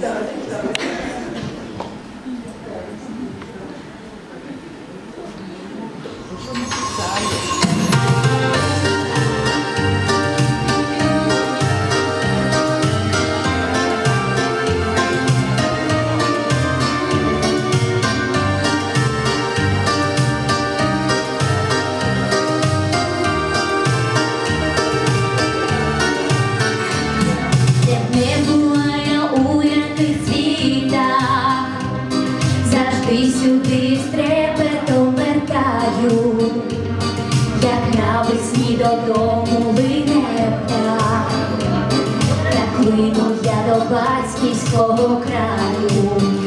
done. сюди з трепетом вертаю, як навесні додому вине птах, так вину я до батьківського краю.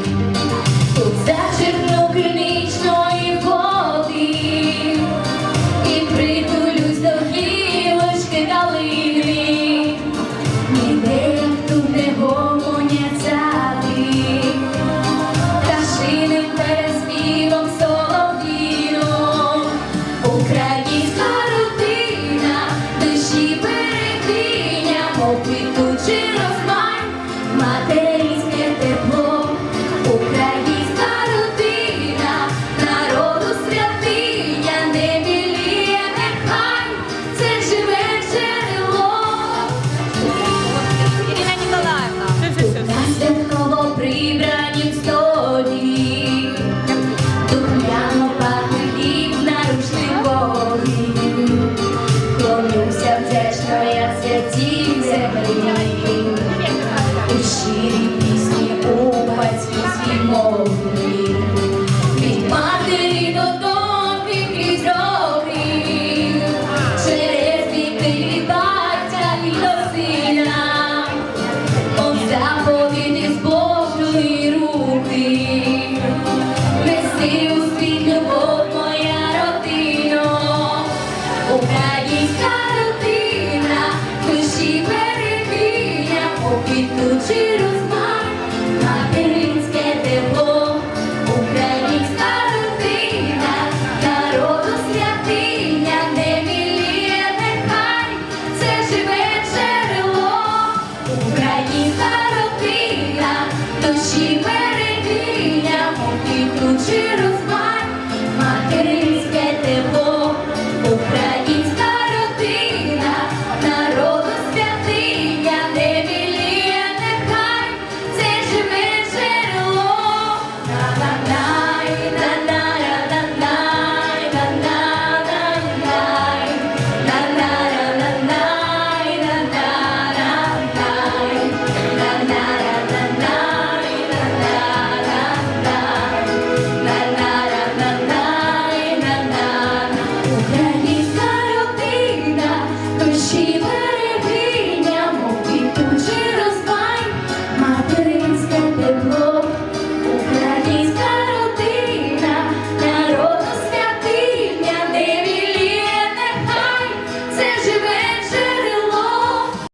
радість каротина, душі перебія, попіту чи розмах, материнське тепло, українська родина, народу святиня, не міліє нехай, це живе джерело, українська родина, душі перебія, попіту чи. Satanás.